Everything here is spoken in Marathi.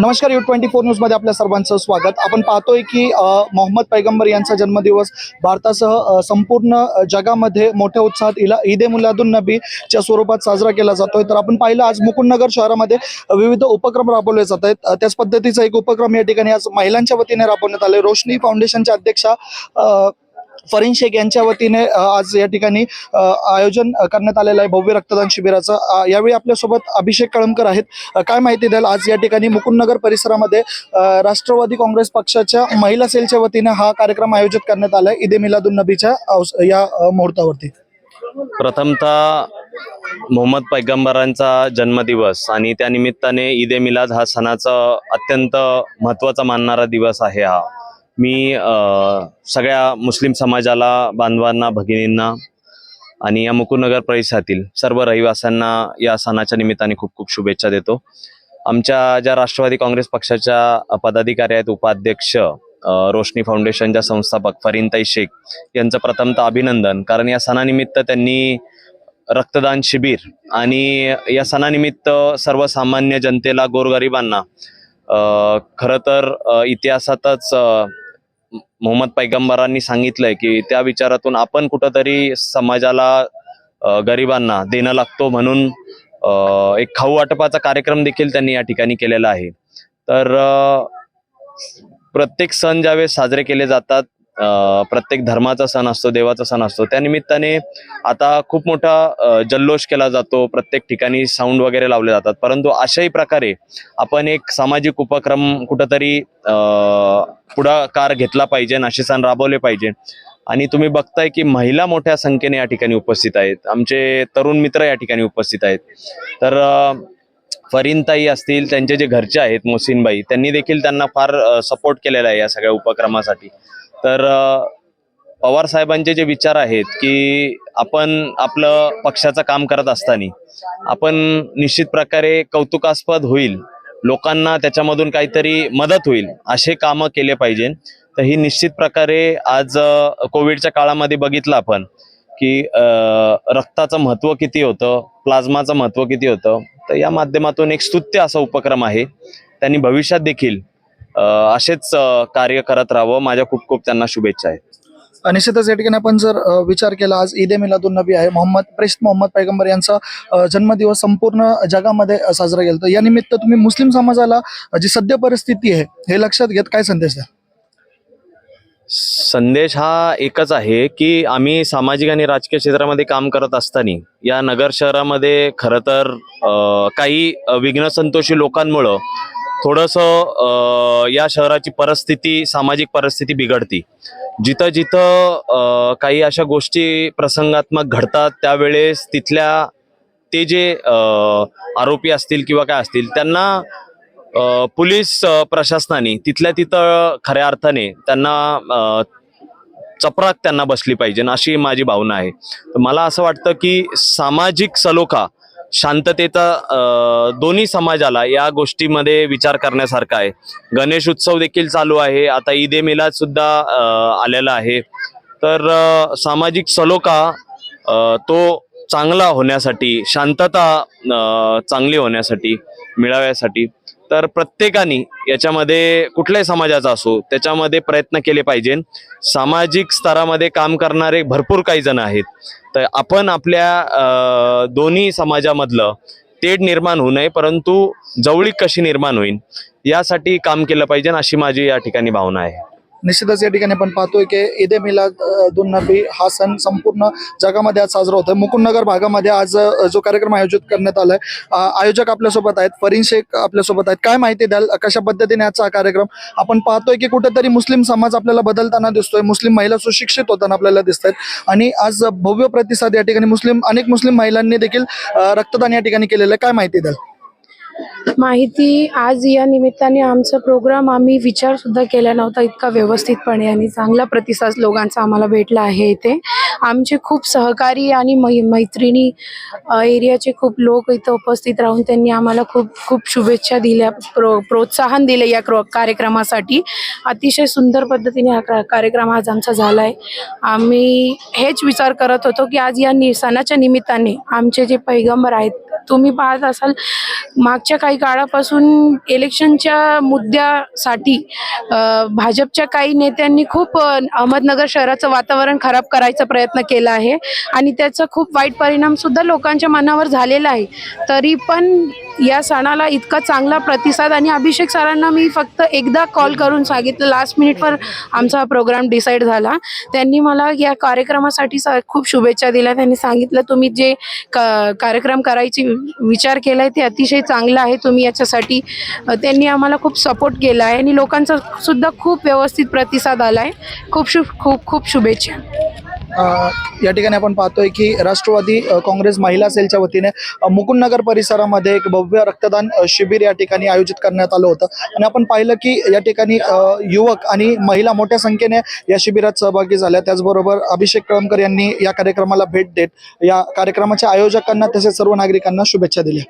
नमस्कार यू ट्वेंटी फोर न्यूजमध्ये आपल्या सर्वांचं स्वागत. आपण पाहतोय की मोहम्मद पैगंबर यांचा जन्मदिवस भारतासह संपूर्ण जगामध्ये मोठ्या उत्साहात इला ईद ए मुलादुन नबीच्या स्वरूपात साजरा केला जातोय. तर आपण पाहिलं आज मुकुंदनगर शहरामध्ये विविध उपक्रम राबवले जात आहेत. त्याच पद्धतीचा एक उपक्रम या ठिकाणी आज महिलांच्या वतीने राबवण्यात आले रोशनी फाउंडेशनच्या अध्यक्षा अ, फरीन शेख यांच्या वतीने आज या ठिकाणी आयोजन करण्यात आलेलं आहे भव्य रक्तदान शिबिराचं. यावेळी आपल्यासोबत अभिषेक कळमकर आहेत. काय माहिती द्याल आज या ठिकाणी मुकुंदनगर परिसरामध्ये राष्ट्रवादी काँग्रेस पक्षाच्या महिला सेलच्या वतीने हा कार्यक्रम आयोजित करण्यात आलाय आहे ईदे मिलादुन नबीच्या या मुहूर्तावरती. प्रथमतः मोहम्मद पैगंबरांचा जन्मदिवस आणि त्या निमित्ताने ईद ए मिलाद हा सणाचा अत्यंत महत्त्वाचा मानणारा दिवस आहे हा. मी सगळ्या मुस्लिम समाजाला बांधवांना भगिनींना आणि या मुकुंदनगर परिसरातील सर्व रहिवाशांना या सणाच्या निमित्ताने खूप खूप शुभेच्छा देतो. आमच्या ज्या राष्ट्रवादी काँग्रेस पक्षाच्या पदाधिकारी आहेत उपाध्यक्ष रोशनी फाउंडेशनच्या संस्थापक फरीनताई शेख यांचं प्रथमतः अभिनंदन. कारण या सणानिमित्त त्यांनी रक्तदान शिबिर आणि या सणानिमित्त सर्वसामान्य जनतेला गोरगरिबांना खरं तर इतिहासातच मोहम्मद पैगंबरांनी सांगितलंय की त्या विचारातून आपण कुठंतरी समाजाला गरिबांना देणं लागतो म्हणून एक खाऊ वाटपाचा कार्यक्रम देखील त्यांनी या ठिकाणी केलेला आहे. तर प्रत्येक सण ज्यावेळेस साजरे केले जातात प्रत्येक धर्माचा सण असतो देवाचा सण असतो. त्या निमित्ताने आता खूप मोठा जल्लोष केला जातो. प्रत्येक ठिकाणी साऊंड वगैरे लावले जातात. परंतु अशाही प्रकारे आपण एक सामाजिक उपक्रम कुठंतरी अ, पुढाकार घेतला पाहिजे असे सण राबवले पाहिजे. आणि तुम्ही बघताय की महिला मोठ्या संख्येने या ठिकाणी उपस्थित आहेत. आमचे तरुण मित्र या ठिकाणी उपस्थित आहेत. तर फरीनताई असतील त्यांचे जे घरचे आहेत मोसिनबाई त्यांनी देखील त्यांना फार सपोर्ट केलेला आहे या सगळ्या उपक्रमासाठी. तर पवार साहेबांचे जे विचार आहेत की आपण आपलं पक्षाचं काम करत असताना आपण निश्चित प्रकारे कौतुकास्पद होईल लोकांना त्याच्यामधून काहीतरी मदत होईल असे कामं केले पाहिजे. तर ही निश्चित प्रकारे आज कोविडच्या काळामध्ये बघितलं आपण की रक्ताचं महत्त्व किती होतं प्लाझ्माचं महत्त्व किती होतं. तर या माध्यमातून एक स्तुत्य असा उपक्रम आहे. त्यांनी भविष्यात देखील असेच कार्य करत राहावं. माझ्या खूप खूप त्यांना शुभेच्छा आहेत. निश्चितच या ठिकाणी आपण जर विचार केला आज ईद ए मिलादुन नबी आहे. मोहम्मद प्रेस्ट मोहम्मद पैगंबर यांचा जन्मदिवस संपूर्ण जगामध्ये साजरा केला तर या निमित्त तुम्ही मुस्लिम समाजाला जी सद्य परिस्थिती आहे हे लक्षात घेत काय संदेश द्या संदेश हा एकच आहे की आम्ही सामाजिक आणि राजकीय क्षेत्रामध्ये काम करत असताना या नगर शहरामध्ये खरं तर काही विघ्नसंतोषी लोकांमुळं थोडंसं या शहराची परिस्थिती सामाजिक परिस्थिती बिघडती. जिथं जिथं काही अशा गोष्टी प्रसंगात्मक घडतात त्यावेळेस तिथल्या ते जे आरोपी असतील किंवा काय असतील त्यांना पोलीस प्रशासनाने तिथल्या तिथं खऱ्या अर्थाने त्यांना चपराक त्यांना बसली पाहिजे अशी माझी भावना आहे. तर मला असं वाटतं की सामाजिक सलोखा शांततेचा दोन्ही समाजाला या गोष्टीमध्ये विचार करण्यासारखा आहे. गणेश उत्सव देखील चालू आहे. आता ईद ए मिलाद सुद्धा आलेला आहे. तर सामाजिक सलोखा तो चांगला होण्यासाठी शांतता चांगली होण्यासाठी मिळाव्यासाठी तर प्रत्येकाने याच्यामध्ये कुठल्याही समाजाचा असो त्याच्यामध्ये प्रयत्न केले पाहिजे. सामाजिक स्तरामध्ये काम करणारे भरपूर काही जण आहेत. तर आपण आपल्या दोन्ही समाजामधलं तेढ निर्माण होऊ नये परंतु जवळीक कशी निर्माण होईल यासाठी काम केलं पाहिजे अशी माझी या ठिकाणी भावना आहे. निश्चितच या ठिकाणी आपण पाहतोय की ईद ए मिलाद अ, नबी हा सण संपूर्ण जगामध्ये आज साजरा होतोय. मुकुंदनगर भागामध्ये आज जो कार्यक्रम आयोजित करण्यात आलाय आयोजक आपल्यासोबत आहेत फरीन शेख आपल्यासोबत आहेत. काय माहिती द्याल कशा पद्धतीने आजचा हा कार्यक्रम? आपण पाहतोय की कुठेतरी मुस्लिम समाज आपल्याला बदलताना दिसतोय. मुस्लिम महिला सुशिक्षित होताना आपल्याला दिसत आहेत आणि आज भव्य प्रतिसाद या ठिकाणी मुस्लिम अनेक मुस्लिम महिलांनी देखील रक्तदान या ठिकाणी केलेलं आहे. काय माहिती द्याल? माहिती आज या निमित्ताने आमचा प्रोग्राम आम्ही विचार सुद्धा केला नव्हता इतका व्यवस्थितपणे आणि चांगला प्रतिसाद लोकांचा आम्हाला भेटला आहे इथे. आमचे खूप सहकारी आणि मै मैत्रिणी एरियाचे खूप लोक इथं उपस्थित राहून त्यांनी आम्हाला खूप खूप शुभेच्छा दिल्या प्रो प्रोत्साहन दिले या क्रो कार्यक्रमासाठी. अतिशय सुंदर पद्धतीने हा का- कार्यक्रम आज आमचा झाला आहे आम्ही हेच विचार करत होतो की आज या नि सणाच्या निमित्ताने आमचे जे पैगंबर आहेत तुम्ही पाहत असाल मागच्या काही काळापासून इलेक्शनच्या मुद्द्यासाठी भाजपच्या काही नेत्यांनी खूप अहमदनगर शहराचं वातावरण खराब करायचा प्रयत्न प्रयत्न केला आहे. आणि त्याचा खूप वाईट परिणाम सुद्धा लोकांच्या मनावर झालेला आहे. तरी पण या सणाला इतका चांगला प्रतिसाद आणि अभिषेक सरांना मी फक्त एकदा कॉल करून सांगितलं. लास्ट मिनिटवर आमचा प्रोग्राम डिसाईड झाला. त्यांनी मला या कार्यक्रमासाठी सा- खूप शुभेच्छा दिल्या. त्यांनी सांगितलं तुम्ही जे क- कार्यक्रम करायची विचार केला आहे ते अतिशय चांगला आहे. तुम्ही याच्यासाठी त्यांनी आम्हाला खूप सपोर्ट केला आहे आणि लोकांचा सुद्धा खूप व्यवस्थित प्रतिसाद आला आहे खूप शु खूप खूप शुभेच्छा. या ठिकाणी आपण पाहतोय की राष्ट्रवादी काँग्रेस महिला सेलच्या वतीने मुकुंदनगर परिसरामध्ये एक भव्य रक्तदान शिबिर या ठिकाणी आयोजित करण्यात आलं होतं. आणि आपण पाहिलं की या ठिकाणी युवक आणि महिला मोठ्या संख्येने या शिबिरात सहभागी झाल्या. त्याचबरोबर अभिषेक कळमकर यांनी या कार्यक्रमाला भेट देत या कार्यक्रमाच्या आयोजकांना तसेच सर्व नागरिकांना शुभेच्छा दिल्या.